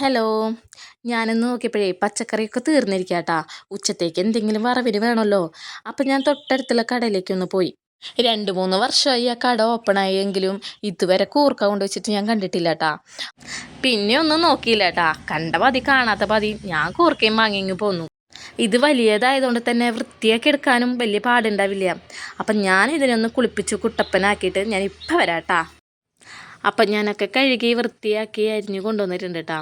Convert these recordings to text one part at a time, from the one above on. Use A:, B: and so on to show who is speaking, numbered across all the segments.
A: Hello. ഞാനിന്ന് നോക്കിയപ്പോഴേ പച്ചക്കറിയൊക്കെ തീർന്നിരിക്കാട്ടാ. ഉച്ചത്തേക്ക് എന്തെങ്കിലും വറവിന് വേണമല്ലോ. അപ്പം ഞാൻ തൊട്ടടുത്തുള്ള കടയിലേക്കൊന്ന് പോയി. രണ്ട് മൂന്ന് വർഷമായി ആ കട ഓപ്പൺ ആയെങ്കിലും ഇതുവരെ കൂർക്ക കൊണ്ട് വെച്ചിട്ട് ഞാൻ കണ്ടിട്ടില്ല കേട്ടാ പിന്നെ ഒന്നും നോക്കിയില്ല കേട്ടാ കണ്ട പതി കാണാത്ത പതി. ഞാൻ കൂർക്കയും വാങ്ങിങ്ങ് പോന്നു. ഇത് വലിയതായതുകൊണ്ട് തന്നെ വൃത്തിയാക്കി എടുക്കാനും വലിയ പാടുണ്ടാവില്ല. അപ്പം ഞാൻ ഇതിനൊന്ന് കുളിപ്പിച്ച് കുട്ടപ്പനാക്കിയിട്ട് ഞാൻ ഇപ്പം വരാട്ടാ. അപ്പം ഞാനൊക്കെ കഴുകി വൃത്തിയാക്കി അരിഞ്ഞ് കൊണ്ടുവന്നിട്ടുണ്ട് കേട്ടോ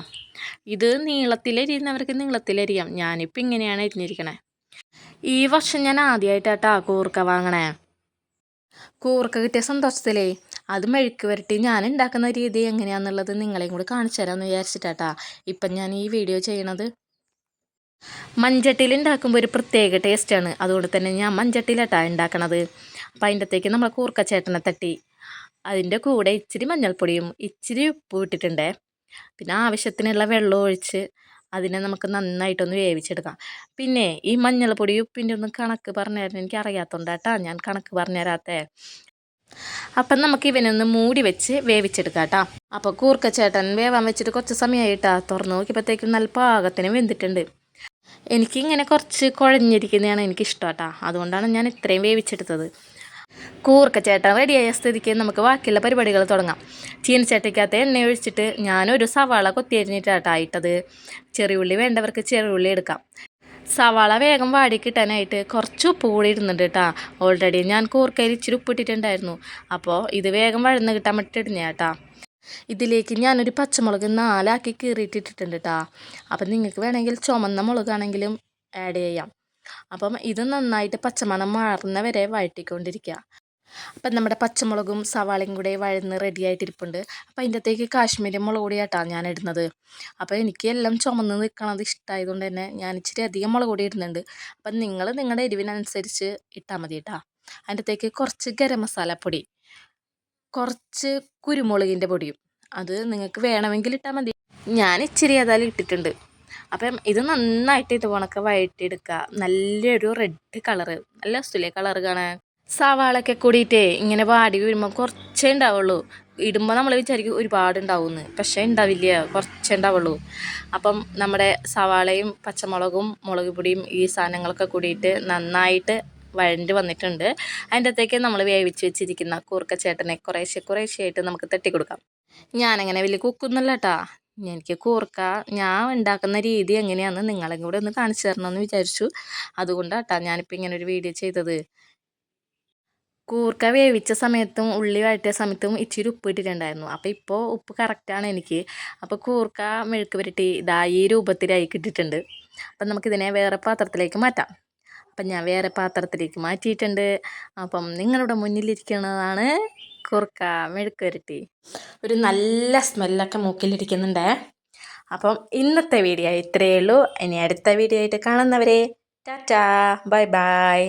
A: ഇത് നീളത്തിലരിയുന്നവർക്ക് നീളത്തിലരിയാം. ഞാനിപ്പോൾ ഇങ്ങനെയാണ് അരിഞ്ഞിരിക്കണേ. ഈ വർഷം ഞാൻ ആദ്യമായിട്ടാട്ടാ കൂർക്ക വാങ്ങണേ. കൂർക്ക കിട്ടിയ സന്തോഷത്തിലേ അത് മെഴുക്ക് വരട്ടി ഞാൻ ഉണ്ടാക്കുന്ന രീതി എങ്ങനെയാണെന്നുള്ളത് നിങ്ങളെയും കൂടി കാണിച്ചു തരാമെന്ന് വിചാരിച്ചിട്ടാട്ടാ. ഇപ്പം ഞാൻ ഈ വീഡിയോ ചെയ്യണത്. മഞ്ചട്ടിയിൽ ഉണ്ടാക്കുമ്പോൾ ഒരു പ്രത്യേക ടേസ്റ്റാണ് അതുകൊണ്ട് തന്നെ ഞാൻ മഞ്ചട്ടിയിലാട്ടാ ഉണ്ടാക്കണത്. അപ്പം അതിന്റെ നമ്മൾ കൂർക്കച്ചേട്ടനെ തട്ടി അതിന്റെ കൂടെ ഇച്ചിരി മഞ്ഞൾപ്പൊടിയും ഇച്ചിരി ഉപ്പ് ഇട്ടിട്ടുണ്ട്. പിന്നെ ആവശ്യത്തിനുള്ള വെള്ളം ഒഴിച്ച് അതിനെ നമുക്ക് നന്നായിട്ടൊന്ന് വേവിച്ചെടുക്കാം. പിന്നെ ഈ മഞ്ഞൾപ്പൊടി ഉപ്പിന്റെ ഒന്നും കണക്ക് പറഞ്ഞു തരാൻ എനിക്ക് അറിയാത്തതുകൊണ്ടാട്ടാ ഞാൻ കണക്ക് പറഞ്ഞു തരാത്തേ. അപ്പം നമുക്ക് ഇവനൊന്ന് മൂടി വെച്ച് വേവിച്ചെടുക്കാം കേട്ടോ. അപ്പോൾ കൂർക്കച്ചേട്ടൻ വേവാൻ വെച്ചിട്ട് കുറച്ച് സമയമായിട്ടാ തുറന്ന് നോക്കിയപ്പോഴത്തേക്കും നല്ല പാകത്തിന് വെന്തിട്ടുണ്ട്. എനിക്കിങ്ങനെ കുറച്ച് കുഴഞ്ഞിരിക്കുന്നതാണ് എനിക്കിഷ്ടം കേട്ടോ. അതുകൊണ്ടാണ് ഞാൻ ഇത്രയും വേവിച്ചെടുത്തത്. കൂർക്ക ചേട്ടൻ റെഡിയായ സ്ഥിതിക്ക് നമുക്ക് ബാക്കിയുള്ള പരിപാടികൾ തുടങ്ങാം. ചീനച്ചട്ടിക്കകത്ത് എണ്ണ ഒഴിച്ചിട്ട് ഞാനൊരു സവാള കൊത്തിയരിഞ്ഞിട്ടാട്ടാ ഇട്ടത്. ചെറിയുള്ളി വേണ്ടവർക്ക് ചെറിയുള്ളി എടുക്കാം. സവാള വേഗം വാടി കിട്ടാനായിട്ട് കുറച്ച് ഉപ്പ് കൂടി ഇടുന്നുണ്ട് കേട്ടോ ഓൾറെഡി ഞാൻ കൂർക്കയിൽ ഇച്ചിരി ഉപ്പിട്ടിട്ടുണ്ടായിരുന്നു അപ്പോൾ ഇത് വേഗം വഴന്ന് കിട്ടാൻ വേണ്ടിയിട്ട് ഇടുന്ന ഇതിലേക്ക് ഞാനൊരു പച്ചമുളക് നാലാക്കി കീറിയിട്ടിട്ടുണ്ട് കേട്ടോ അപ്പം നിങ്ങൾക്ക് വേണമെങ്കിൽ ചുമന്ന മുളകാണെങ്കിലും ആഡ് ചെയ്യാം. അപ്പം ഇത് നന്നായിട്ട് പച്ചമണം മാറുന്ന വരെ വഴറ്റിക്കൊണ്ടിരിക്കുക അപ്പം നമ്മുടെ പച്ചമുളകും സവാളയും കൂടെ വഴന്ന് റെഡി ആയിട്ടിരിപ്പുണ്ട്. അപ്പം അതിന്റെ അകത്തേക്ക് കാശ്മീരി മുളക് പൊടിയായിട്ടാണ് ഞാൻ ഇടുന്നത് അപ്പോൾ എനിക്ക് എല്ലാം ചുമന്ന് നിൽക്കണത് ഇഷ്ടമായതുകൊണ്ട് തന്നെ ഞാൻ ഇച്ചിരി അധികം മുളക് പൊടി ഇടുന്നുണ്ട്. അപ്പം നിങ്ങൾ നിങ്ങളുടെ എരിവിനനുസരിച്ച് ഇട്ടാൽ മതി കേട്ടോ അതിന്റെ അകത്തേക്ക് കുറച്ച് ഗരം മസാലപ്പൊടി കുറച്ച് കുരുമുളകിന്റെ പൊടിയും. അത് നിങ്ങൾക്ക് വേണമെങ്കിൽ ഇട്ടാൽ മതി. ഞാൻ ഇച്ചിരി ഏതായാലും ഇട്ടിട്ടുണ്ട്. അപ്പം ഇത് നന്നായിട്ട് ഇത് ഉണക്ക വഴറ്റിയെടുക്കുക. നല്ലൊരു റെഡ് കളറ് നല്ല ഇഷ്ടമില്ലേ കളറ് കാണാൻ. സവാളൊക്കെ കൂടിയിട്ടേ ഇങ്ങനെ വാടി വരുമ്പോൾ കുറച്ചേ ഉണ്ടാവുള്ളൂ. ഇടുമ്പോൾ നമ്മൾ വിചാരിക്കും ഒരുപാട് ഉണ്ടാവുമെന്ന് പക്ഷേ ഉണ്ടാവില്ല. കുറച്ചേ ഉണ്ടാവുള്ളൂ. അപ്പം നമ്മുടെ സവാളയും പച്ചമുളകും മുളക് പൊടിയും ഈ സാധനങ്ങളൊക്കെ കൂടിയിട്ട് നന്നായിട്ട് വഴണ്ട് വന്നിട്ടുണ്ട്. അതിന്റെ അകത്തേക്ക് നമ്മൾ വേവിച്ച് വെച്ചിരിക്കുന്ന കൂർക്ക ചേട്ടനെ കുറേശ്ശെ കുറേശ്ശെയായിട്ട് നമുക്ക് തട്ടി കൊടുക്കാം ഞാനങ്ങനെ വലിയ കുക്കൊന്നുമല്ല കേട്ടാ എനിക്ക് കൂർക്ക ഞാൻ ഉണ്ടാക്കുന്ന രീതി എങ്ങനെയാണെന്ന് നിങ്ങളെയും കൂടെ ഒന്ന് കാണിച്ചു തരണമെന്ന് വിചാരിച്ചു. അതുകൊണ്ടാട്ടാ ഞാനിപ്പോൾ ഇങ്ങനെ ഒരു വീഡിയോ ചെയ്തത്. കൂർക്ക വേവിച്ച സമയത്തും ഉള്ളി വഴറ്റിയ സമയത്തും ഇച്ചിരി ഉപ്പ് ഇട്ടിട്ടുണ്ടായിരുന്നു. അപ്പോൾ ഇപ്പോൾ ഉപ്പ് കറക്റ്റാണ് എനിക്ക്. അപ്പോൾ കൂർക്ക മെഴുക്ക് പുരട്ടി ഇതാ ഈ രൂപത്തിലായി കിട്ടിയിട്ടുണ്ട്. അപ്പം നമുക്കിതിനെ വേറെ പാത്രത്തിലേക്ക് മാറ്റാം. അപ്പം ഞാൻ വേറെ പാത്രത്തിലേക്ക് മാറ്റിയിട്ടുണ്ട്. അപ്പം നിങ്ങളുടെ മുന്നിലിരിക്കുന്നതാണ് കൂർക്ക മെഴുക്ക് പുരട്ടി ഒരു നല്ല സ്മെല്ലൊക്കെ മൂക്കിലിരിക്കുന്നുണ്ടേ. അപ്പം ഇന്നത്തെ വീഡിയോ ഇത്രയേ ഉള്ളൂ. ഇനി അടുത്ത വീഡിയോ ആയിട്ട് കാണുന്നവരെ ടാറ്റാ ബൈ ബൈ.